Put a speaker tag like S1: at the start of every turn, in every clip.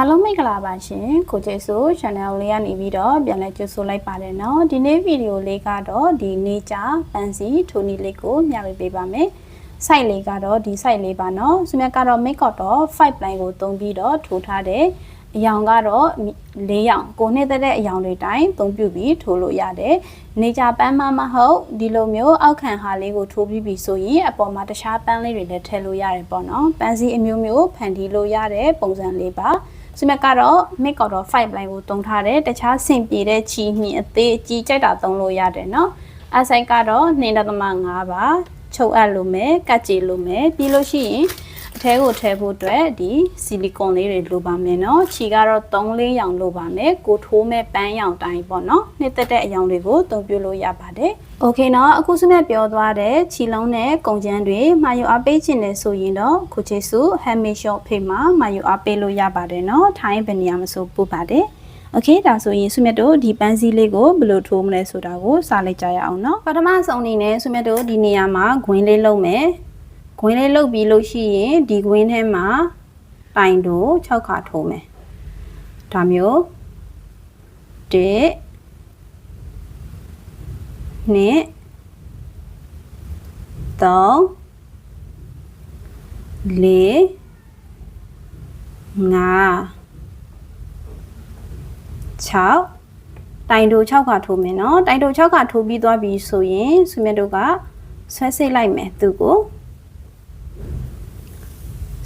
S1: အားလုံးမိတ်ကလာပါရှင်ကိုကျေဆို channel လေးကနေပြီးတော့ပြန်လဲကြိုဆိုလိုက်ပါတယ်เนาะဒီနေ့ဗီဒီယိုလေးကတော့ဒီနေကြပန်စီထိုနီလေးကိုမျှဝေပေးပါမယ် site လေးကတော့ဒီ site လေးပါเนาะစမြတ်ကတော့ make up တော့5 line ကိုသုံးပြီးတော့ထိုးထားတယ်အယောင်ကတော့၄ရောင်ကိုနှစ်သက်တဲ့အယောင်တွေတိုင်းသုံးပြုပြီးထိုးလို့ရတယ်နေကြပန်းမမဟုတ်ဒီလိုမျိုးအောက်ခံဟာလေးကိုထိုးပြီးပြီဆိုရင်အပေါ်မှာတခြားပန်းလေးတွေလည်းထည့်လို့ရတယ်ပေါ့နော်ပန်းစီအမျိုးမျိုးဖန်တီးလို့ရတဲ့ပုံစံလေးပါ စမက်ကတော့ mid quarter 5 line ကိုတုံထားတယ်တခြားဆင်ပြေတဲ့ချီနှင်အသေးအကြီးကြိုက်တာသုံးလို့ရတယ်နော်အဆိုင်ကတော့2.5ပါချုပ်အပ်လို့မယ်ကတ်ကြေလို့မယ်ပြီးလို့ရှိရင် အထဲကိုထည့်ဖို့အတွက်ဒီဆီလီကွန်လေးတွေလိုပါမယ်เนาะခြီကတော့3လေးရောင်လိုပါမယ်ကိုထိုးမဲ့ပန်းရောင်တိုင်းပေါ့เนาะနှစ်သက်တဲ့အရောင်တွေကိုသုံးပြလို့ရပါတယ်โอเคเนาะအခုစမြတ်ပြောသွားတဲ့ခြီလုံးနဲ့ကုန်ကျန်းတွေမှာယူအားပေးခြင်းနဲ့ဆိုရင်တော့ခုချေစု handmade shop ဖေးမှာမှာယူအားပေးလို့ရပါတယ်เนาะထိုင်းဘယ်နေရာမဆိုပို့ပါတယ်โอเคဒါဆိုရင်ဆုမြတ်တို့ဒီပန်းစည်းလေးကိုဘယ်လိုထိုးမလဲဆိုတာကိုစလိုက်ကြရအောင်เนาะပထမဆုံးအနေနဲ့ဆုမြတ်တို့ဒီနေရာမှာဂွင်းလေးလုံးမယ် ဂွင်းလေးလုတ်ပြီးလို့ရှိရင်ဒီဂွင်းထဲမှာတိုင်တို့6ခါထိုးမယ်ဒါမျိုး1နှစ်3 4 5 6တိုင်တို6ခါထိုးမယ်เนาะတိုင်တို6ခါထိုးပြီးသွားပြီဆိုရင်ဆွေမြတ်တို့ကဆွဲစိတ်လိုက်မယ်သူကို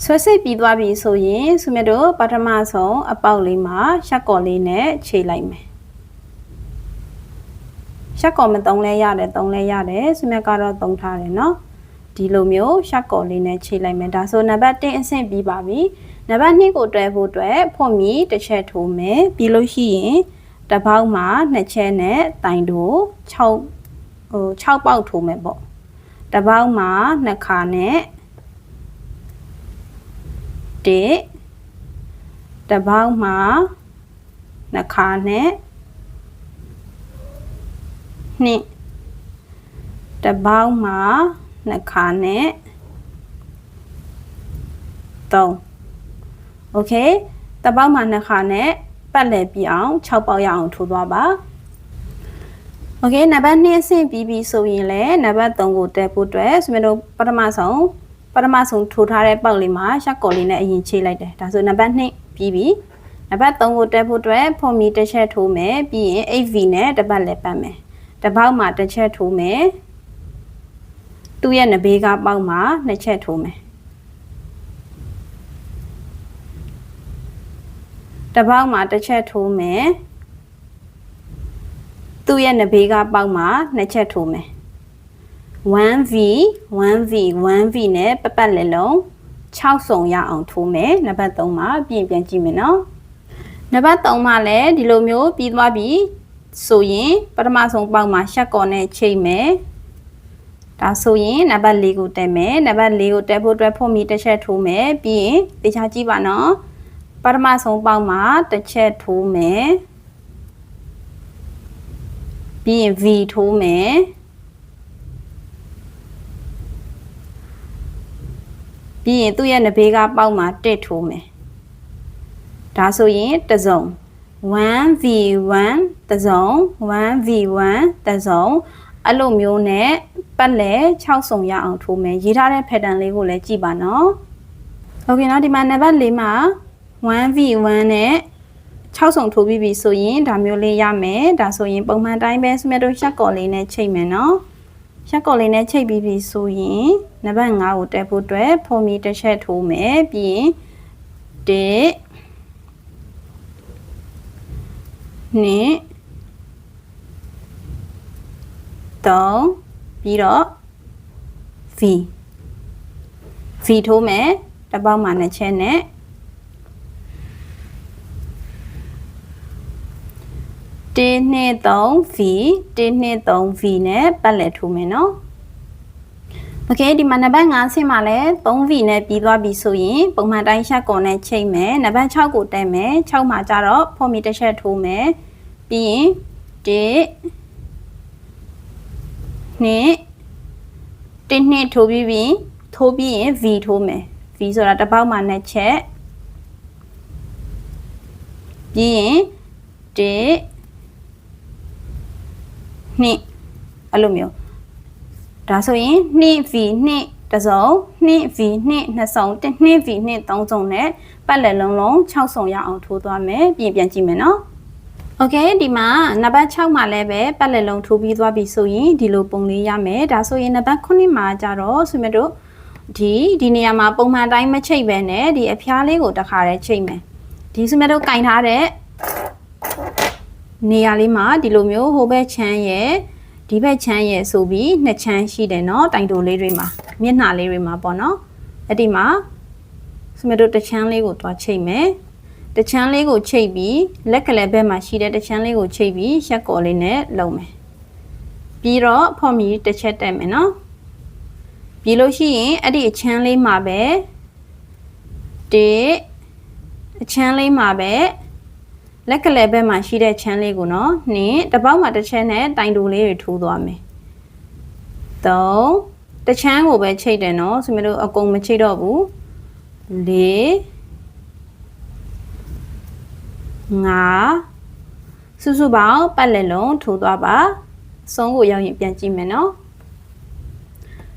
S1: ဆွဲစစ်ပြီးသွားပြီဆိုရင်သူမြတ်တို့ပထမဆုံးအပေါက်လေးမှာရှက်ကော်လေးနဲ့ခြေလိုက်မယ်ရှက်ကော်မသုံးလဲရတယ်သုံးလဲရတယ်သူမြတ်ကတော့သုံးထားတယ်နော်ဒီလိုမျိုးရှက်ကော်လေးနဲ့ခြေလိုက်မယ်ဒါဆိုနံပါတ်1အဆင့်ပြီးပါပြီနံပါတ်2ကိုတွဲဖို့အတွက်ဖွင့်ပြီးတစ်ချက်ထိုးမယ်ပြီးလို့ရှိရင်တစ်ပေါက်မှာနှစ်ချက်နဲ့တိုင်တို့6ဟို6ပေါက်ထိုးမယ်ပေါ့တစ်ပေါက်မှာနှစ်ခါနဲ့ 1တစ်ပေါက်မှာနှစ်ခါနဲ့2တစ်ပေါက်မှာနှစ်ခါနဲ့3โอเคတပေါက်မှာနှစ်ခါနဲ့ပတ်လည်ပြအောင်6ပေါက်ရအောင်ထိုးသွားပါโอเคနံပါတ်2အဆင့်ပြီးပြီဆိုရင်လည်းနံပါတ်3ကိုတက်ဖို့အတွက်ဆိုရင်တို့ပထမဆုံး ပထမဆုံးထိုးထားတဲ့ပေါက်လေးမှာရှက်ကော်လေးနဲ့အရင်ချိလိုက်တယ်ဒါဆိုနံပါတ်2ပြီးပြီနံပါတ်3ကိုတက်ဖို့အတွက်ဖုန်မီတစ်ချက်ထိုးမယ်ပြီးရင် 8V နဲ့တစ်ပတ်လည်းပတ်မယ်တစ်ပေါက်မှာတစ်ချက်ထိုးမယ်သူ့ရဲ့နဘေးကပေါက်မှာနှစ်ချက်ထိုးမယ်တစ်ပေါက်မှာတစ်ချက်ထိုးမယ်သူ့ရဲ့နဘေးကပေါက်မှာနှစ်ချက်ထိုးမယ် 1v 1v 1v နဲ့ပပတ်လည်းလုံး6စုံရအောင်ထိုးမယ်နံပါတ်3မှာပြင်ပြန်ကြည့်မယ်နော်နံပါတ်3မှာလည်းဒီလိုမျိုးပြီးသွားပြီဆိုရင်ပထမဆုံးပေါက်မှာရှက်ကော်နဲ့ချိန်မယ်ဒါဆိုရင်နံပါတ်4ကိုတက်မယ်နံပါတ်4ကိုတက်ဖို့အတွက်ဖုန်းမီတစ်ချက်ထိုးမယ်ပြီးရင်တေချာကြည့်ပါနော်ပထမဆုံးပေါက်မှာတစ်ချက်ထိုးမယ်ပြီးရင် V ထိုးမယ် ပြီးရင်သူ့ရဲ့နဘေးကပေါက်မှာတစ်ထိုးမယ်ဒါဆိုရင်တစုံ 1v1 တစုံ 1v1 တစုံအဲ့လိုမျိုးနဲ့ပတ်လဲ6စုံရအောင်ထိုးမယ်ရေးထားတဲ့ pattern လေးကိုလည်းကြည့်ပါနော်โอเคเนาะဒီမှာနံပါတ်၄မှာ 1v1 နဲ့6စုံထိုးပြီးပြီဆိုရင်ဒါမျိုးလေးရမယ်ဒါဆိုရင်ပုံမှန်တိုင်းပဲစမတို့ရှက်ကော်လေးနဲ့ချိန်မယ်နော် ရှက်ကော်လေးနဲ့ချိန်ပြီးပြီဆိုရင်နံပါတ်5ကိုတက်ဖို့အတွက်ဖုံမီတစ်ချက်ထိုးမယ်ပြီးရင်1နှစ်3ပြီးတော့ V V ထိုးမယ်တစ်ပေါက်မှာနှစ်ချက်နဲ့ 1နှစ်3 V 1နှစ်3 V နဲ့ပတ်လည်ထိုးမယ်နော်โอเคဒီမှာနံပါတ်5ဆင့်မှာလဲ 3V နဲ့ပြီးသွားပြီဆိုရင်ပုံမှန်တိုင်းရှက်ကွန်နဲ့ချိန်မယ်နံပါတ်6ကိုတက်မယ်6မှာကျတော့ဖော်မီတစ်ချက်ထိုးမယ်ပြီးရင်1နှစ်1နှစ်ထိုးပြီးပြီထိုးပြီးရင် V ထိုးမယ် V ဆိုတာတစ်ပေါက်မှာနှစ်ချက် ပြီးရင်1 နှစ်အဲ့လိုမျိုးဒါဆိုရင်2 v 2တစ်စုံ2 v 2နှစ်စုံ2 v 2သုံးစုံနဲ့ပတ်လက်လုံးလုံး6စုံရအောင်ထိုးသွားမယ်ပြင်ပြန်ကြည့်မယ်နော်โอเคဒီမှာနံပါတ်6မှာလည်းပဲပတ်လက်လုံးထိုးပြီးသွားပြီဆိုရင်ဒီလိုပုံလေးရမယ်ဒါဆိုရင်နံပါတ်9မှာကြတော့ဆွေမတို့ဒီဒီနေရာမှာပုံမှန်တိုင်းမချိတ်ပဲနဲ့ဒီအဖျားလေးကိုတစ်ခါတည်းချိတ်မယ်ဒီဆွေမတို့ကင်ထားတဲ့ နေရာလေးမှာဒီလိုမျိုးဟိုဘက်ချမ်းရဲ့ဒီဘက်ချမ်းရဲ့ဆိုပြီးနှစ်ချမ်းရှိတယ်เนาะတိုင်တိုလေးတွေမှာမျက်နှာလေးတွေမှာပေါ့နော်အဲ့ဒီမှာဆွေမတို့တစ်ချမ်းလေးကိုတွားချိတ်မယ်တချမ်းလေးကိုချိတ်ပြီးလက်ကလေးဘက်မှာရှိတဲ့တချမ်းလေးကိုချိတ်ပြီးရက်ကော်လေးနဲ့လုံမယ်ပြီးတော့ဖော်မီတစ်ချက်တက်မယ်နော်ပြီးလို့ရှိရင်အဲ့ဒီအချမ်းလေးမှာပဲတေအချမ်းလေးမှာပဲ လက်ကလေးဘက်မှာရှိတဲ့ချမ်းလေးကိုနော်နှင်းတစ်ပေါက်မှာတစ်ချက်နဲ့တိုင်တူလေးတွေထိုးသွားမယ်သုံးတချမ်းကိုပဲချိတ်တယ်နော်ဆိုမျိုးတို့အကုန်မချိတ်တော့ဘူးလေးငါစုစုပေါင်းပတ်လက်လုံးထိုးသွားပါဆုံးကိုရောက်ရင်ပြန်ကြည့်မယ်နော်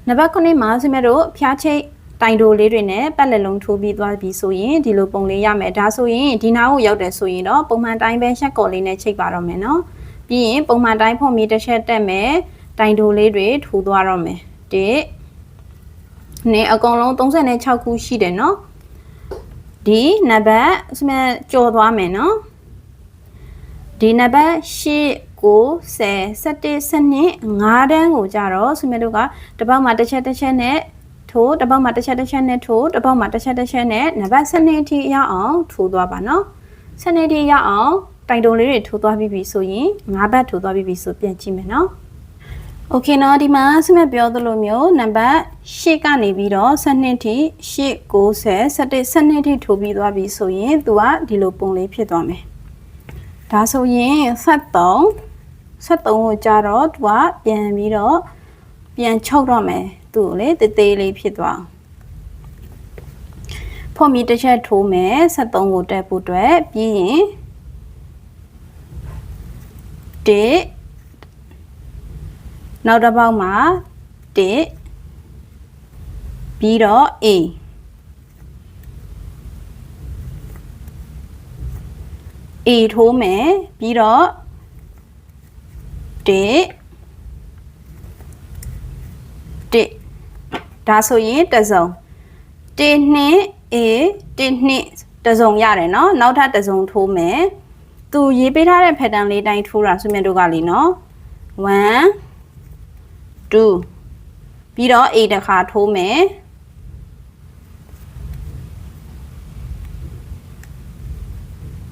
S1: နံပါတ်9မှာဆွေးမတို့ဖျားချိတ် တိုင်တိုလေးတွေနဲ့ပတ်လက်လုံးထိုးပြီးသွားပြီဆိုရင်ဒီလိုပုံလေးရမယ်ဒါဆိုရင်ဒီနားကိုရောက်တယ်ဆိုရင်တော့ပုံမှန်တိုင်းပဲရှက်ကော်လေးနဲ့ချိတ်ပါတော့မယ်နော်ပြီးရင်ပုံမှန်တိုင်းဖော်မီတစ်ချက်တက်မယ်တိုင်တိုလေးတွေထိုးသွားတော့မယ်ဒီနေအကုန်လုံး36ခုရှိတယ်နော်ဒီနံပါတ်စမကြော်သွားမယ်နော်ဒီနံပါတ်8 9 10 17 12 5တန်းကိုကြတော့စမတို့ကတစ်ပေါက်မှာတစ်ချက်တစ်ချက်နဲ့ ထိုးတစ်ပေါက်မှာတစ်ချက်တစ်ချက်နဲ့ထိုးတစ်ပေါက်မှာတစ်ချက်တစ်ချက်နဲ့နံပါတ်12အထိရအောင်ထိုးသွားပါနော်12အထိရအောင်တိုင်တုံလေးတွေထိုးသွားပြီးပြီဆိုရင်5ဘတ်ထိုးသွားပြီးပြီဆိုပြန်ကြည့်မယ်နော်โอเคเนาะဒီမှာစမပြောသလိုမျိုးနံပါတ်8ကနေပြီးတော့12ထိ8 90 17 12ထိထိုးပြီးသွားပြီဆိုရင်သူကဒီလိုပုံလေးဖြစ်သွားမယ်ဒါဆိုရင်73 73ကိုကြာတော့သူကပြန်ပြီးတော့ပြန်ချုပ်တော့မယ် သူ့ကိုလေတေးသေးလေးဖြစ်သွားဖော်မီတစ်ချက်ထိုးမယ်73ကိုတက်ဖို့အတွက်ပြီးရင်တစ်နောက်တစ်ပေါက်မှာတစ်ပြီးတော့ A A ထိုးမယ်ပြီးတော့တစ်တစ် ဒါဆိုရင်တစုံ1 2 a 1 2တစုံရတယ်နော်နောက်ထပ်တစုံထိုးမယ်သူရေးပေးထားတဲ့ pattern လေးတိုင်းထိုးတာဆိုမြင်တို့ကလေနော်1 2ပြီးတော့ a တစ်ခါထိုးမယ်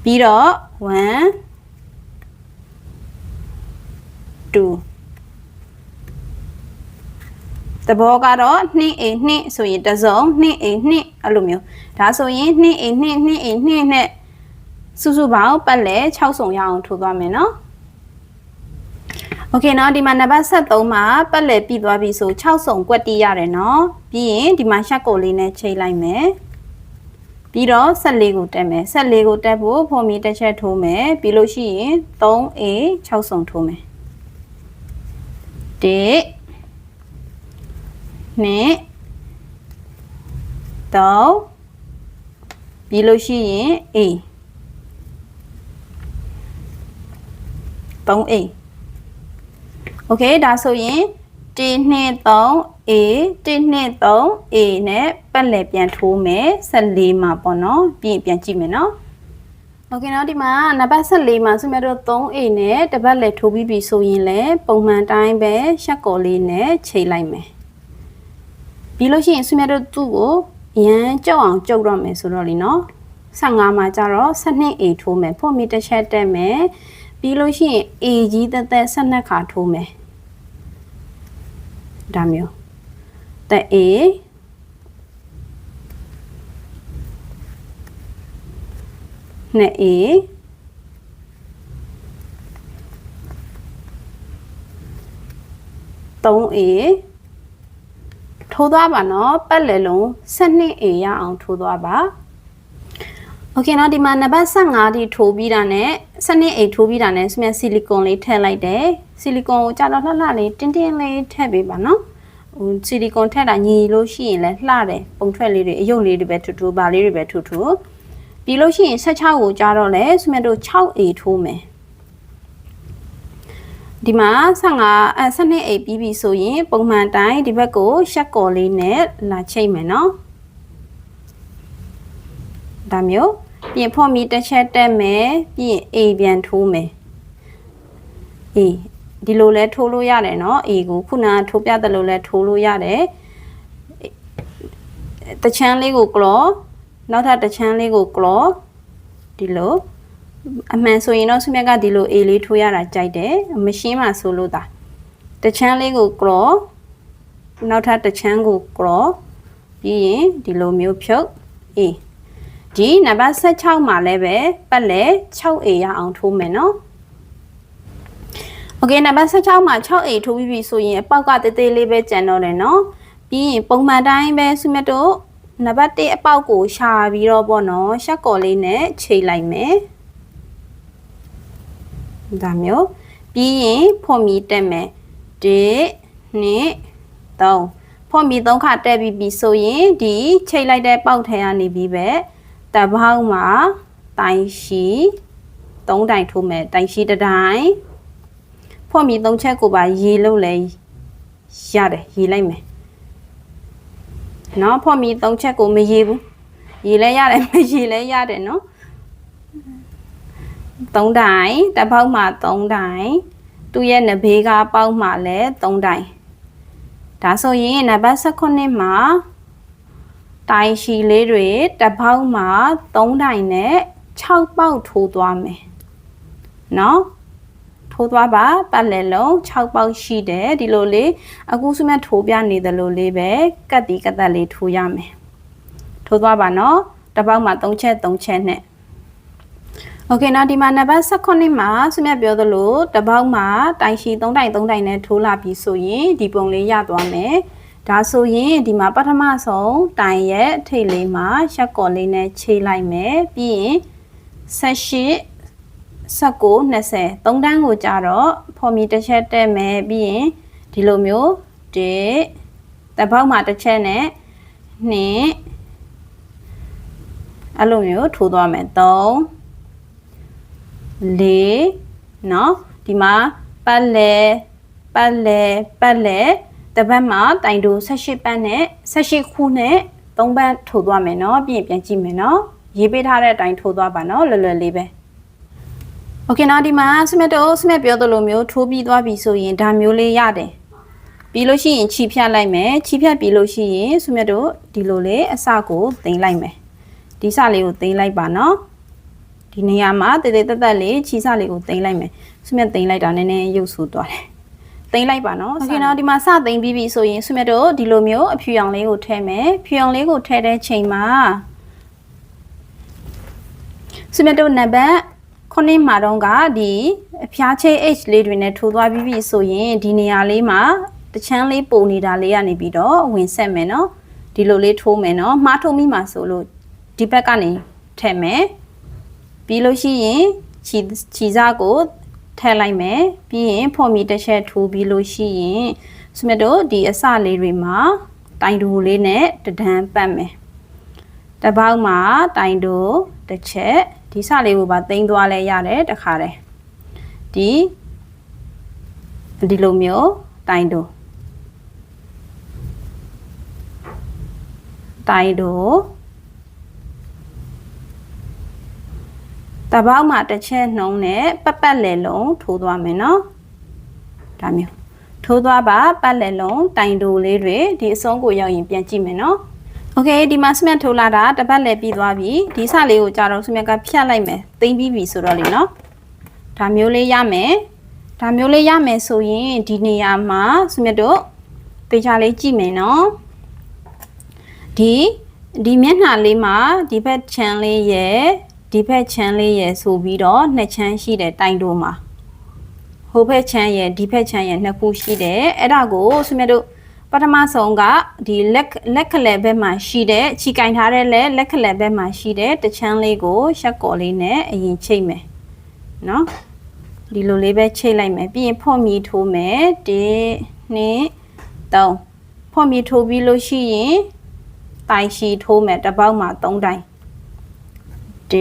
S1: ပြီးတော့1 2 သဘောကတော့2 a 2ဆိုရင်တစ်စုံ2 a 2အဲ့လိုမျိုးဒါဆိုရင်2 a 2 2 a 2နဲ့စုစုပေါင်းပတ်လဲ6စုံရအောင်ထိုးသွားမယ်နော်โอเคเนาะဒီမှာနံပါတ်73မှာပတ်လဲပြီးသွားပြီဆို6စုံကွက်တီးရတယ်เนาะပြီးရင်ဒီမှာရှက်ကိုလေးနဲ့ချိန်လိုက်မယ်ပြီးတော့14ကိုတက်မယ်14ကိုတက်ဖို့ဖော်မီတစ်ချက်ထိုးမယ်ပြီးလို့ရှိရင် 3a 6စုံထိုးမယ်တစ် နှစ်သုံးပြီးလို့ရှိရင် a 3a โอเคဒါဆိုရင်1နှစ်3 a 1နှစ်3 a နဲ့ပတ်လည်ပြန်ထိုးမယ်14မှာပေါ့နော်ပြီးရင်ပြန်ကြည့်မယ်နော်โอเคနော်ဒီမှာနံပါတ်14မှာဆိုမြတ်တို့ 3A နဲ့တပတ်လက်ထိုးပြီးပြီဆိုရင်လည်းပုံမှန်တိုင်းပဲရှက်ကော်လေးနဲ့ချိန်လိုက်မယ် ပြီးလို့ရှိရင်ဆိုမြတ်တို့သူ့ကိုရမ်းကြောက်အောင်ကြုတ်တော့မယ်ဆိုတော့လीနော်15မှာကျတော့ 12A ထိုးမယ်ဖို့မီတစ်ချက်တက်မယ်ပြီးလို့ရှိရင် A ကြီးတက်တက်12ခါထိုးမယ်ဒါမျိုးတက် A နဲ့ A 3A ထိုးသွားပါနော်ပတ်လည်လုံး 12A ရအောင်ထိုးသွားပါ โอเคเนาะဒီမှာနံပါတ်15ဒီထိုးပြီးတာနဲ့စနစ်အိတ်ထိုးပြီးတာနဲ့စမြဆီလီကွန်လေးထည့်လိုက်တယ်ဆီလီကွန်ကိုကြာတော့လှလှလေးတင်းတင်းလေးထည့်ပေးပါเนาะဟိုဆီလီကွန်ထည့်တာညီလို့ရှိရင်လည်းလှတယ်ပုံထွက်လေးတွေအယုတ်လေးတွေပဲထူထူပါလေးတွေပဲထူထူပြီးလို့ရှိရင်16ကိုကြာတော့လဲစမြတို့ 6A ထိုးမယ် ဒီမှာ15အဲ12အိပ်ပြီးပြီဆိုရင် ပုံမှန်တိုင်းဒီဘက်ကိုရှက်ကော်လေးနဲ့လာချိတ်မယ်နော်ဒါမျိုးပြင်ဖို့မီတစ်ချက်တက်မယ်ပြင်အေပြန်ထိုးမယ်အေးဒီလိုလဲထိုးလို့ရတယ်နော်အေကိုခုနထိုးပြတယ်လို့လဲထိုးလို့ရတယ်တချမ်းလေးကိုကလောနောက်ထပ်တချမ်းလေးကိုကလောဒီလို အမှန်ဆိုရင်တော့ဆုမြတ်ကဒီလိုအေလေးထိုးရတာကြိုက်တယ်မရှင်းမှဆိုလို့ဒါတချမ်းလေးကိုကလောနောက်ထပ်တချမ်းကိုကလောပြီးရင်ဒီလိုမျိုးဖြုတ်အေးဒီနံပါတ်16မှာလည်းပဲပတ်လဲ 6A ရအောင်ထိုးမယ်နော်โอเคနံပါတ်16မှာ 6A ထိုးပြီးပြီဆိုရင်အပေါက်ကတေးသေးလေးပဲကျန်တော့တယ်နော်ပြီးရင်ပုံမှန်တိုင်းပဲဆုမြတ်တို့နံပါတ်1အပေါက်ကိုရှာပြီးတော့ပေါ့နော်ရှက်ကော်လေးနဲ့ချိန်လိုက်မယ် ဒါမျိုးပြီးရင်ဖော်မီတက်မယ်1 2 3ဖော်မီ3ခါတက်ပြီးပြီဆိုရင်ဒီချိန်လိုက်တဲ့ပေါက်ထဲကနေပြီးပဲတပေါက်မှာတိုင်ရှိ3တိုင်ထိုးမယ်တိုင်ရှိတစ်တိုင်ဖော်မီ3ချက်ကိုပါရေလို့လဲရတယ်ရေလိုက်မယ်နော်ဖော်မီ3ချက်ကိုမရေဘူးရေလဲရတယ်မရေလဲရတယ်နော် 3တိုင်တပေါက်မှာ3တိုင်သူ့ရဲ့နဘေးကပေါက်မှာလည်း3တိုင်ဒါဆိုရင်နံပါတ်16မှာတိုင်ရှီလေးတွေတစ်ပေါက်မှာ3တိုင်နဲ့6ပေါက်ထိုးသွားမယ်เนาะထိုးသွားပါပတ်လည်လုံး6ပေါက်ရှိတယ်ဒီလိုလေးအခုစမထိုးပြနေတယ်လို့လေးပဲကတ်တီကတ်တက်လေးထိုးရမယ်ထိုးသွားပါเนาะတစ်ပေါက်မှာ3ချက်3ချက်နဲ့ โอเคနော်ဒီမှာနံပါတ်16မှာစမြတ်ပြောသလိုတစ်ပေါက်မှာတိုင်ရှီ3တိုင်3တိုင်နဲ့ထိုးလာပြီဆိုရင်ဒီပုံလေးရသွားမယ်ဒါဆိုရင်ဒီမှာပထမဆုံးတိုင်ရဲ့ထိတ်လေးမှာရှက်ကော်လေးနဲ့ခြေလိုက်မယ်ပြီးရင်18 19 20 3တန်းကိုကြတော့ဖော်မီတစ်ချက်တက်မယ်ပြီးရင်ဒီလိုမျိုး1တပေါက်မှာတစ်ချက်နဲ့2အဲ့လိုမျိုးထိုးသွားမယ်3 4เนาะဒီမှာပတ်လဲပတ်လဲပတ်လဲတပတ်မှာတိုင်တို18ပတ်နဲ့18ခုနဲ့3ပတ်ထိုးသွားမယ်เนาะပြီးရင်ပြန်ကြည့်မယ်เนาะရေးပေးထားတဲ့အတိုင်းထိုးသွားပါเนาะလွယ်လွယ်လေးပဲโอเคနော်ဒီမှာစမက်တော့စမက်ပြောသလိုမျိုးထိုးပြီးသွားပြီဆိုရင်ဒါမျိုးလေးရတယ်ပြီးလို့ရှိရင်ခြိဖြတ်လိုက်မယ်ခြိဖြတ်ပြီးလို့ရှိရင်စမက်တို့ဒီလိုလေးအစကိုတင်လိုက်မယ်ဒီစလေးကိုတင်လိုက်ပါเนาะ ဒီနေရာမှာတည်တည်တက်တက်လေးခြိစလေးကိုတင်လိုက်မယ်စမက်တင်လိုက်တာနည်းနည်းရုပ်ဆူသွားတယ်သိမ်းလိုက်ပါနော်โอเคနော်ဒီမှာစသိမ်းပြီးပြီဆိုရင်ဆွမြတ်တို့ဒီလိုမျိုးအဖြူရောင်လေးကိုထည့်မယ်ဖြူရောင်လေးကိုထည့်တဲ့ချိန်မှာဆွမြတ်တို့နံပါတ်ခုနှစ်မှာတော့ကဒီအဖျားချိတ် H လေးတွေနဲ့ထိုးသွားပြီးပြီဆိုရင်ဒီနေရာလေးမှာတချမ်းလေးပုံနေတာလေးကနေပြီးတော့ဝင်ဆက်မယ်နော်ဒီလိုလေးထိုးမယ်နော်မှားထိုးမိမှာဆိုလို့ဒီဘက်ကနေထည့်မယ် ပြီးလို့ရှိရင်ခြီခြီစားကိုထည့်လိုက်မယ်ပြီးရင်ဖော်မီတစ်ချက်ထိုးပြီးလို့ရှိရင်စမတို့ဒီအစလေးတွေမှာတိုင်တိုလေးနဲ့တဒန်းပတ်မယ်တပေါက်မှာတိုင်တိုတစ်ချက်ဒီစလေးကိုပါသိမ်းသွားလဲရတယ်တခါတည်းဒီဒီလိုမျိုးတိုင်တိုတိုင်တို တပေါက်မှာတစ်ချက်နှုံးနဲ့ပတ်ပတ်လည်လုံးထိုးသွားမယ်နော်ဒါမျိုးထိုးသွားပါပတ်လည်လုံးတိုင်တိုလေးတွေဒီအစုံကိုရောက်ရင်ပြန်ကြည့်မယ်နော်โอเคဒီမှာစမတ်ထိုးလာတာတပတ်လည်ပြီးသွားပြီဒီစလေးကိုကြာတော့စမတ်ကဖြတ်လိုက်မယ်သိမ့်ပြီးပြီဆိုတော့လေနော်ဒါမျိုးလေးရမယ်ဒါမျိုးလေးရမယ်ဆိုရင်ဒီနေရာမှာစမတ်တို့တေချာလေးကြည့်မယ်နော်ဒီဒီမျက်နှာလေးမှာဒီဘက်ချမ်းလေးရဲ့ ဒီဘက်ချမ်းလေးရယ်ဆိုပြီးတော့နှစ်ချမ်းရှိတယ်တိုင်တိုမှာဟိုဘက်ချမ်းရယ်ဒီဘက်ချမ်းရယ်နှစ်ခုရှိတယ်အဲ့ဒါကိုဆွေမြတ်တို့ပပထမဆုံးကဒီလက်လက်ကလေးဘက်မှာရှိတဲ့ခြိကင်ထားတဲ့လက်လက်ကလေးဘက်မှာရှိတဲ့တချမ်းလေးကိုရှက်ကော်လေးနဲ့အရင်ချိတ်မယ်နော်ဒီလိုလေးပဲချိတ်လိုက်မယ်ပြီးရင်ဖော့မီထိုးမယ်1 2 3ဖော့မီထိုးပြီးလို့ရှိရင်တိုင်ရှီထိုးမယ်တစ်ပေါက်မှာ3တိုင် 1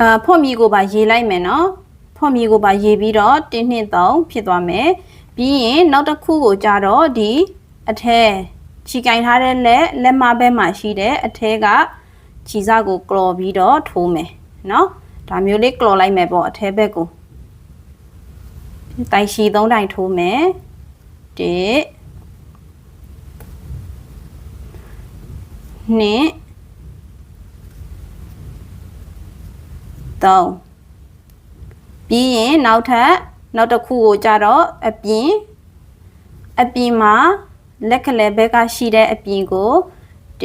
S1: အာဖွင့်မီကိုပါရေးလိုက်မယ်နော်ဖွင့်မီကိုပါရေးပြီးတော့1နှစ်3ဖြစ်သွားမယ်ပြီးရင်နောက်တစ်ခုကိုကြတော့ဒီအထဲခြိကင်ထားတဲ့လက်လက်မဘက်မှာရှိတဲ့အထဲကခြိစကိုကလော်ပြီးတော့ထိုးမယ်နော်ဒါမျိုးလေးကလော်လိုက်မယ်ပေါ့အထဲဘက်ကိုတိုင်ရှိ3တိုင်ထိုးမယ်1 2 3ပြီးရင်နောက်ထပ်နောက်တစ်ခုကိုကြတော့အပြင်အပြင်မှာလက်ကလေးဘက်ကရှိတဲ့အပြင်ကို1 2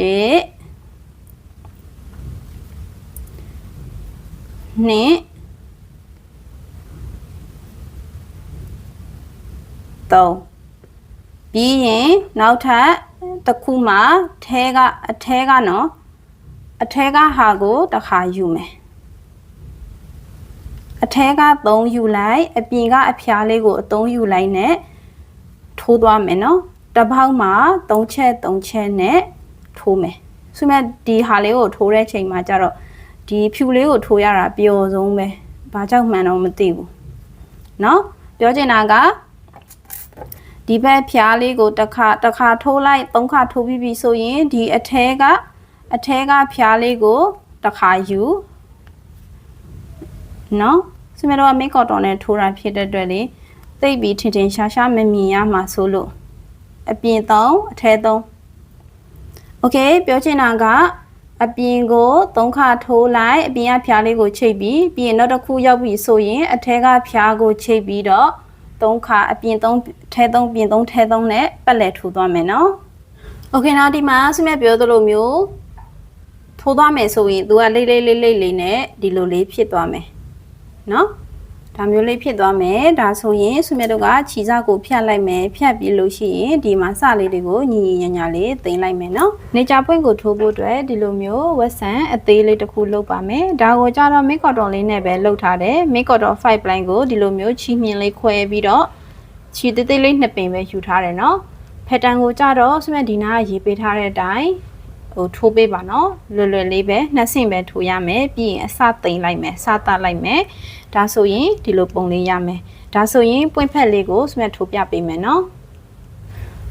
S1: 3ပြီးရင်နောက်ထပ် တစ်ခုမှာထဲကအထဲကနော်အထဲကဟာကိုတစ်ခါယူမယ်အထဲက3ယူလိုက်အပြင်ကအဖျားလေးကိုအသုံးယူလိုက်နဲ့ထိုးသွားမယ်နော်တစ်ပေါက်မှာ3ချက်3ချက်နဲ့ထိုးမယ်ဆိုမဲ့ဒီဟာလေးကိုထိုးတဲ့ချိန်မှာကျတော့ဒီဖြူလေးကိုထိုးရတာပျော်ဆုံးပဲဘာကြောင့်မှန်တော့မသိဘူးเนาะပြောချင်တာက ဒီဘက်ဖျားလေးကိုတစ်ခါတစ်ခါထိုးလိုက်သုံးခါထိုးပြီးပြီဆိုရင်ဒီအထဲကအထဲကဖျားလေးကိုတစ်ခါယူနော်စမတော့မိတ်ကော်တော်နဲ့ထိုးတာဖြစ်တဲ့အတွက်လေသိပ်ပြီးထင်ထင်ရှားရှားမမြင်ရမှာဆိုလို့အပြင်သုံးအထဲသုံးโอเคပြောချင်တာကအပြင်ကိုသုံးခါထိုးလိုက်အပြင်ကဖျားလေးကိုချိတ်ပြီးပြီးရင်နောက်တစ်ခုရောက်ပြီဆိုရင်အထဲကဖျားကိုချိတ်ပြီးတော့ သုံးခါအပြင်သုံးထဲသုံးပြင်သုံးထဲသုံးနဲ့ပတ်လည်ထိုးသွားမယ်နော်โอเคနောက်ဒီမှာစမပြောသလိုမျိုးထိုးသွားမယ်ဆိုရင် तू ကလိမ့်လိမ့်လိမ့်လိမ့်လေးနဲ့ဒီလိုလေးဖြစ်သွားမယ်နော် ဒါမျိုးလေးဖြစ်သွားမယ်ဒါဆိုရင်ဆုမြတ်တို့ကခြီစားကိုဖြတ်လိုက်မယ်ဖြတ်ပြီးလို့ရှိရင်ဒီမှာစလေးတွေကိုညီညီညာညာလေးတင်လိုက်မယ်နော်နေကြပွင့်ကိုထိုးဖို့အတွက်ဒီလိုမျိုးဝက်ဆန်အသေးလေးတစ်ခုလုပ်ပါမယ်ဒါကိုကြတော့ make cotton လေးနဲ့ပဲလုပ်ထားတယ် make cotton 5 line ကိုဒီလိုမျိုးချီမြင်လေးခွဲပြီးတော့ချီသေးသေးလေးနှစ်ပင်ပဲယူထားတယ်နော်ဖက်တန်ကိုကြတော့ဆုမြတ်ဒီနာကရေးပေးထားတဲ့အတိုင်းဟိုထိုးပေးပါနော်လွယ်လွယ်လေးပဲနှစ်ဆင့်ပဲထိုးရမယ်ပြီးရင်အစသိမ့်လိုက်မယ်စသလိုက်မယ် ဒါဆိုရင်ဒီလိုပုံလေးရမယ်ဒါဆိုရင်ပွင့်ဖက်လေးကိုစမတ်ထိုးပြပေးမယ်နော်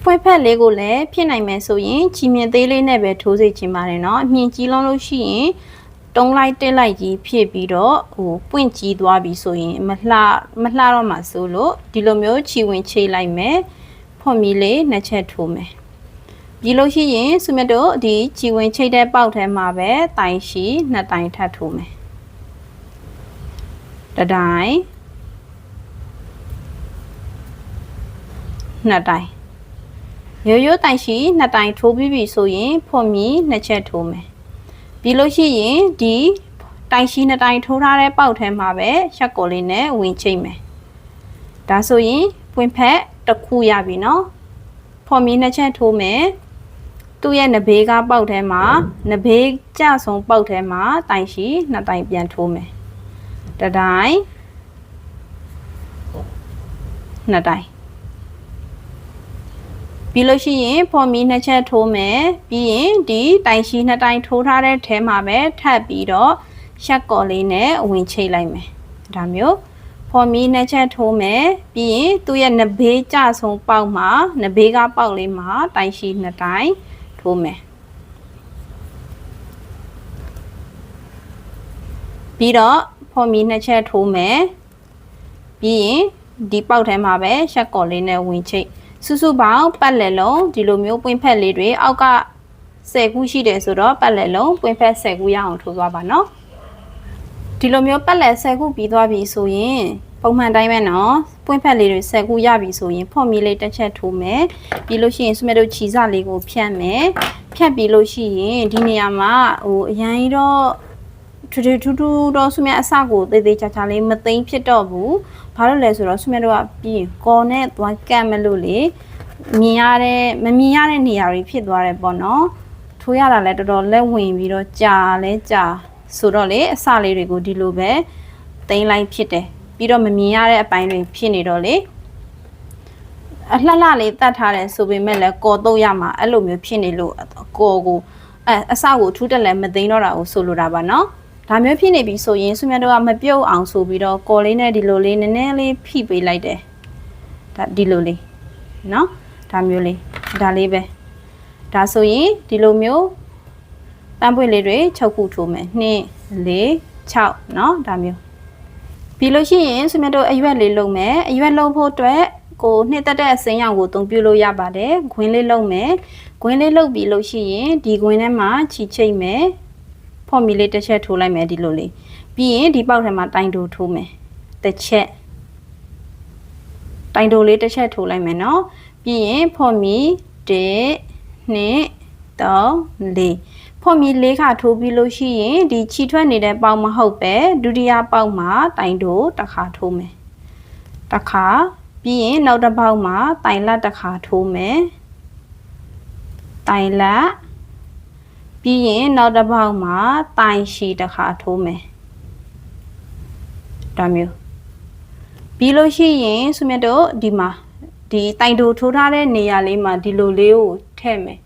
S1: ပွင့်ဖက်လေးကိုလည်းဖြစ်နိုင်မယ်ဆိုရင်ချီမြင်သေးလေးနဲ့ပဲထိုးစေချင်ပါတယ်နော်အမြင်ကြီးလုံးလို့ရှိရင်တုံးလိုက်တက်လိုက်ကြီးဖြစ်ပြီးတော့ဟိုပွင့်ကြီးသွားပြီဆိုရင်မလှမလှတော့မှဆိုလို့ဒီလိုမျိုးချီဝင်ချိတ်လိုက်မယ်ဖွန်မီလေးနှစ်ချက်ထိုးမယ်ပြီးလို့ရှိရင်ဆုမြတ်တို့ဒီချီဝင်ချိတ်တဲ့ပေါက်ထဲမှာပဲတိုင်ရှိနှစ်တိုင်ထပ်ထိုးမယ် တတိုင်းနှစ်တိုင်းရိုးရိုးတိုင်ရှိနှစ်တိုင်ထိုးပြီးပြီဆိုရင်ဖွန်မီနှစ်ချက်ထိုးမယ်ပြီးလို့ရှိရင်ဒီတိုင်ရှိနှစ်တိုင်ထိုးထားတဲ့ပေါက်ထဲမှာပဲရက်ကိုလေးနဲ့ဝင်ချိတ်မယ်ဒါဆိုရင်ပွင့်ဖက်တစ်ခုရပြီနော်ဖွန်မီနှစ်ချက်ထိုးမယ်သူ့ရဲ့နဘေးကပေါက်ထဲမှာနဘေးကြဆုံးပေါက်ထဲမှာတိုင်ရှိနှစ်တိုင်ပြန်ထိုးမယ် တတိုင်းနှစ်တိုင်းပြီးလို့ရှိရင်ဖော်မီနှစ်ချက်ထိုးမယ်ပြီးရင်ဒီတိုင်ရှိနှစ်တိုင်းထိုးထားတဲ့ထဲမှာပဲထပ်ပြီးတော့ရှက်ကော်လေးနဲ့ဝင်ချိတ်လိုက်မယ်ဒါမျိုးဖော်မီနှစ်ချက်ထိုးမယ်ပြီးရင်သူ့ရဲ့နဘေးကြဆုံးပေါက်မှာနဘေးကပေါက်လေးမှာတိုင်ရှိနှစ်တိုင်းထိုးမယ်ပြီးတော့ ဖော်မီနှစ်ချက်ထိုးမယ်ပြီးရင်ဒီပေါက်ထဲမှာပဲရှက်ကော်လေးနဲ့ဝင်ချိတ်စုစုပေါင်းပတ်လက်လုံးဒီလိုမျိုးပွင့်ဖက်လေးတွေအောက်က10ခုရှိတယ်ဆိုတော့ပတ်လက်လုံးပွင့်ဖက်10ခုရအောင်ထိုးသွားပါနော်ဒီလိုမျိုးပတ်လက်10ခုပြီးသွားပြီဆိုရင်ပုံမှန်တိုင်းပဲနော်ပွင့်ဖက်လေးတွေ10ခုရပြီဆိုရင်ဖော်မီလေးတစ်ချက်ထိုးမယ်ပြီးလို့ရှိရင်စမတို့ခြီစလေးကိုဖြတ်မယ်ဖြတ်ပြီးလို့ရှိရင်ဒီနေရာမှာဟိုအရင်တော့ ထူထူထူထူတော့ဆုမြတ်အစကိုသေးသေးချာချာလေးမသိမ့်ဖြစ်တော့ဘူးဘာလို့လဲဆိုတော့ဆုမြတ်တို့ကပြီးရင်ကော်နဲ့သွားကတ်မလို့လေမြင်ရတဲ့မမြင်ရတဲ့နေရာတွေဖြစ်သွားတယ်ပေါ့နော်ထိုးရတာလည်းတော်တော်လက်ဝင်ပြီးတော့ကြာလဲကြာဆိုတော့လေအစလေးတွေကိုဒီလိုပဲသိမ့်လိုက်ဖြစ်တယ်ပြီးတော့မမြင်ရတဲ့အပိုင်းတွေဖြစ်နေတော့လေအလှလှလေးတတ်ထားတယ်ဆိုပေမဲ့လည်းကော်တော့ရမှာအဲ့လိုမျိုးဖြစ်နေလို့ကော်ကိုအဲအစကိုထူးတက်လည်းမသိမ်းတော့တာကိုဆိုလိုတာပါနော် ဒါမျိုးဖြစ်နေပြီဆိုရင်ဆုမြတ်တို့ကမပြုတ်အောင်ဆိုပြီးတော့ကော်လေးနဲ့ဒီလိုလေးနည်းနည်းလေးဖိပေးလိုက်တယ်ဒါဒီလိုလေးနော်ဒါမျိုးလေးဒါလေးပဲဒါဆိုရင်ဒီလိုမျိုးပန်းပွင့်လေးတွေချုပ်ခုထိုးမယ်2 4 6เนาะဒါမျိုးပြီးလို့ရှိရင်ဆုမြတ်တို့အရွက်လေးလုံးမယ်အရွက်လုံးဖို့အတွက်ကိုနှစ်သက်တဲ့အစိမ်းရောင်ကိုအသုံးပြုလို့ရပါတယ်။ခွင်းလေးလုံးမယ်။ခွင်းလေးလုံးပြီးလို့ရှိရင်ဒီခွင်းထဲမှာချီချိတ်မယ်။ ဖော်မီလေးတစ်ချက်ထိုးလိုက်မယ်ဒီလိုလေး။ပြီးရင်ဒီပေါက်ထဲမှာတိုင်တိုထိုးမယ်။တစ်ချက်တိုင်တိုလေးတစ်ချက်ထိုးလိုက်မယ်နော်။ပြီးရင်ဖော်မီ1 2 3 4ဖော်မီလေးခါထိုးပြီးလို့ရှိရင်ဒီခြိထွက်နေတဲ့ပေါက်မဟုတ်ပဲဒုတိယပေါက်မှာတိုင်တိုတစ်ခါထိုးမယ်။တစ်ခါပြီးရင်နောက်တစ်ပေါက်မှာတိုင်လက်တစ်ခါထိုးမယ်တိုင်လက် ပြီးရင်နောက်တစ်ပေါက်မှာတိုင်ရှည်တစ်ခါထိုးမယ်ဒါမျိုးပြီးလို့ရှိရင်ဆုမြတ်တို့ဒီမှာဒီတိုင်တိုထိုးထားတဲ့နေရာလေးမှာဒီလိုလေးကိုထည့်မယ်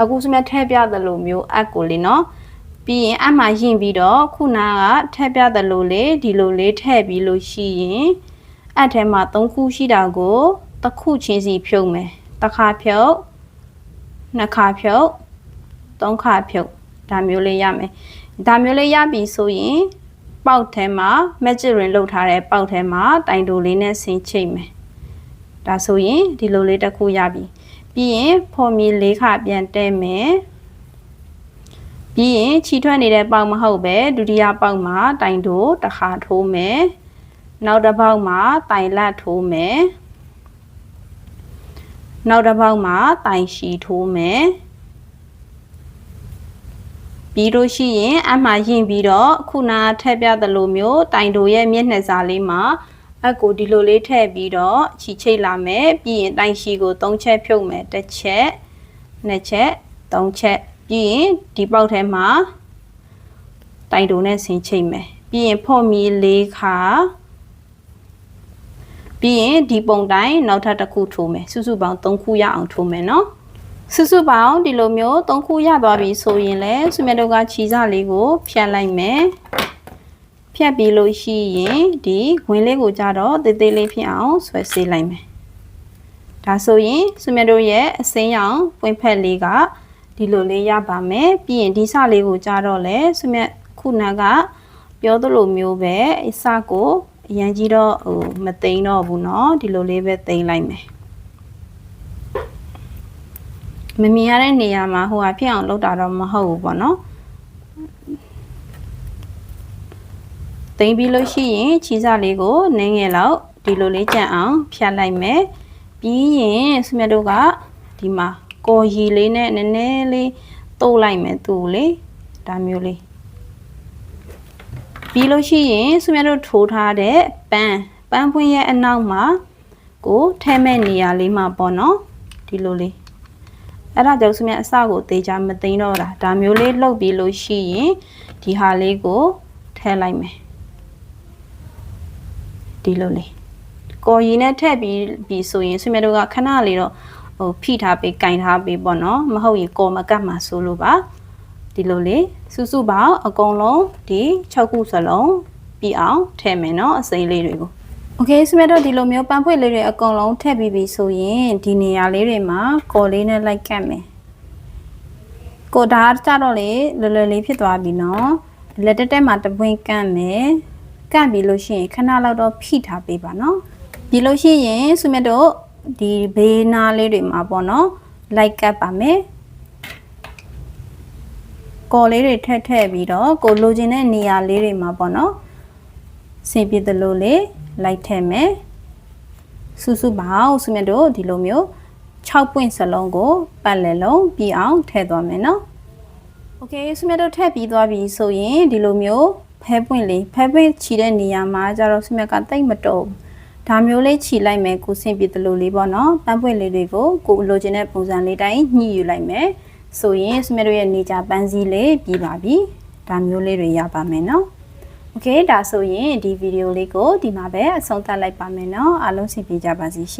S1: အခုဆုမြတ်ထည့်ပြသလိုမျိုးအက်ကိုလေးနော်ပြီးရင်အမှရင်ပြီးတော့ခုနကထည့်ပြသလိုလေးဒီလိုလေးထည့်ပြီးလို့ရှိရင်အဲ့ထဲမှာ၃ခုရှိတာကိုတစ်ခုချင်းစီဖြုတ်မယ်တစ်ခါဖြုတ်နှစ်ခါဖြုတ် သုံးခါဖြုတ်ဒါမျိုးလေးရမယ်ဒါမျိုးလေးရပြီဆိုရင်ပေါက်ထဲမှာ magic ring လောက်ထားတဲ့ပေါက်ထဲမှာတိုင်တိုလေးနဲ့ဆင်ချိတ်မယ်ဒါဆိုရင်ဒီလိုလေးတစ်ခုရပြီပြီးရင်ဖော်မီလေးခါပြန်တဲမယ်ပြီးရင်ခြိထွက်နေတဲ့ပေါက်မဟုတ်ပဲဒုတိယပေါက်မှာတိုင်တိုတစ်ခါထိုးမယ်နောက်တစ်ပေါက်မှာတိုင်လက်ထိုးမယ်နောက်တစ်ပေါက်မှာတိုင်ရှည်ထိုးမယ် ပြီးလို့ရှိရင်အမှရင်ပြီးတော့ခုနထည့်ပြသလိုမျိုးတိုင်တိုရဲ့မျက်နှာစာလေးမှာအကိုဒီလိုလေးထည့်ပြီးတော့ချီချိတ်လာမယ်ပြီးရင်တိုင်ရှည်ကို၃ချက်ဖြုတ်မယ်တစ်ချက်နှစ်ချက်သုံးချက်ပြီးရင်ဒီပေါက်ထဲမှာတိုင်တိုနဲ့ဆင်ချိတ်မယ်ပြီးရင်ဖော့မီ၄ခါပြီးရင်ဒီပုံတိုင်းနောက်ထပ်တစ်ခုထိုးမယ်စုစုပေါင်း၃ခုရအောင်ထိုးမယ်နော် စုစုပေါင်းဒီလိုမျိုး၃ခုရသွားပြီဆိုရင်လည်းဆွေမြတ်တို့ကခြီးစလေးကို ဖြတ်လိုက်မယ်ဖြတ်ပြီးလို့ရှိရင်ဒီခွင်းလေးကိုကြတော့တေးသေးလေးဖြစ်အောင်ဆွဲဆေးလိုက်မယ်ဒါဆိုရင်ဆွေမြတ်တို့ရဲ့အစိမ်းရောင်ပွင့်ဖက်လေးကဒီလိုလေးရပါမယ်ပြီးရင်ဒီစလေးကိုကြတော့လဲဆွေမြတ်ခုနကပြောသလိုမျိုးပဲအစကိုအရန်ကြီးတော့ဟိုမသိမ်းတော့ဘူးเนาะဒီလိုလေးပဲသိမ်းလိုက်မယ် မမြင်ရတဲ့နေရာမှာဟိုဟာဖြစ်အောင်လုပ်တာတော့မဟုတ်ဘူးပေါ့နော်သိမ်းပြီးလို့ရှိရင်ချီစားလေးကိုနင်းငယ်လောက်ဒီလိုလေးကြံ့အောင်ဖြတ်လိုက်မယ်ပြီးရင်ဆမြတ်တို့ကဒီမှာကော်ရီလေးနဲ့နည်းနည်းလေးတုပ်လိုက်မယ်သူ့လေဒါမျိုးလေးပြီးလို့ရှိရင်ဆုမြတ်တို့ထိုးထားတဲ့ပန်းပန်းပွင့်ရဲ့အနောက်မှာကိုထဲမဲ့နေရာလေးမှာပေါ့နော်ဒီလိုလေး အဲ့ဒါကြောင့်ဆိုမြအစကိုသေးချာမသိမ်းတော့တာဒါမျိုးလေးလှုပ်ပြီးလို့ရှိရင်ဒီဟာလေးကိုထည့်လိုက်မယ်ဒီလိုလေးကော်ရီနဲ့ထည့်ပြီးပြီဆိုရင်ဆွေမြတို့ကခဏလေးတော့ဟိုဖိထားပေးကင်ထားပေးပေါ့နော်မဟုတ်ရင်ကော်မကတ်မှာဆိုလို့ပါဒီလိုလေးစုစုပေါင်းအကုန်လုံးဒီ6ခုစလုံးပြီးအောင်ထည့်မယ်နော်အစိမ့်လေးတွေကို โอเคစမတော့ဒီလိုမျိုးပန်းဖွေလေးတွေအကုန်လုံးထည့်ပြီးပြီဆိုရင်ဒီနေရာလေးတွေမှာကော်လေးနဲ့လိုက်ကတ်မယ်ကိုဒါကြတော့လေလွယ်လွယ်လေးဖြစ်သွားပြီเนาะလက်တက်တက်မှာတပွင့်ကန့်မယ်ကန့်ပြီးလို့ရှိရင်ခဏလောက်တော့ဖိထားပေးပါเนาะပြီးလို့ရှိရင်စမတော့ဒီဘေးနားလေးတွေမှာပေါ့နော်လိုက်ကတ်ပါမယ်ကော်လေးတွေထက်ထည့်ပြီးတော့ကိုလိုချင်တဲ့နေရာလေးတွေမှာပေါ့နော်ဆင်ပြသလိုလေး လိုက်ထည့်မယ်စုစုပေါင်းစုမြတ်တို့ဒီလိုမျိုး6ပွင့်စလုံးကိုပတ်လည်လုံးပြီးအောင်ထည့်သွားမယ်နော် โอเคဆုမြတ်တို့ထည့်ပြီးသွားပြီဆိုရင်ဒီလိုမျိုးဖဲပွင့်လေးဖဲပွင့်ခြီတဲ့နေရာမှာကျတော့ဆုမြတ်ကတိတ်မတုံဒါမျိုးလေးခြီလိုက်မယ်ကိုဆင်ပြတယ်လို့လေးပေါ့နော်ပန်းပွင့်လေးတွေကိုကိုလိုချင်တဲ့ပုံစံလေးတိုင်းညှိယူလိုက်မယ်ဆိုရင်ဆုမြတ်တို့ရဲ့နေကြပန်းစည်းလေးပြီးပါပြီဒါမျိုးလေးတွေရပါမယ်နော် โอเคဒါဆိုရင်ဒီဗီဒီယိုလေးကိုဒီမှာပဲအဆုံးသတ်လိုက်ပါမယ်နော်အားလုံးဆင်ပြေကြပါစေရှင်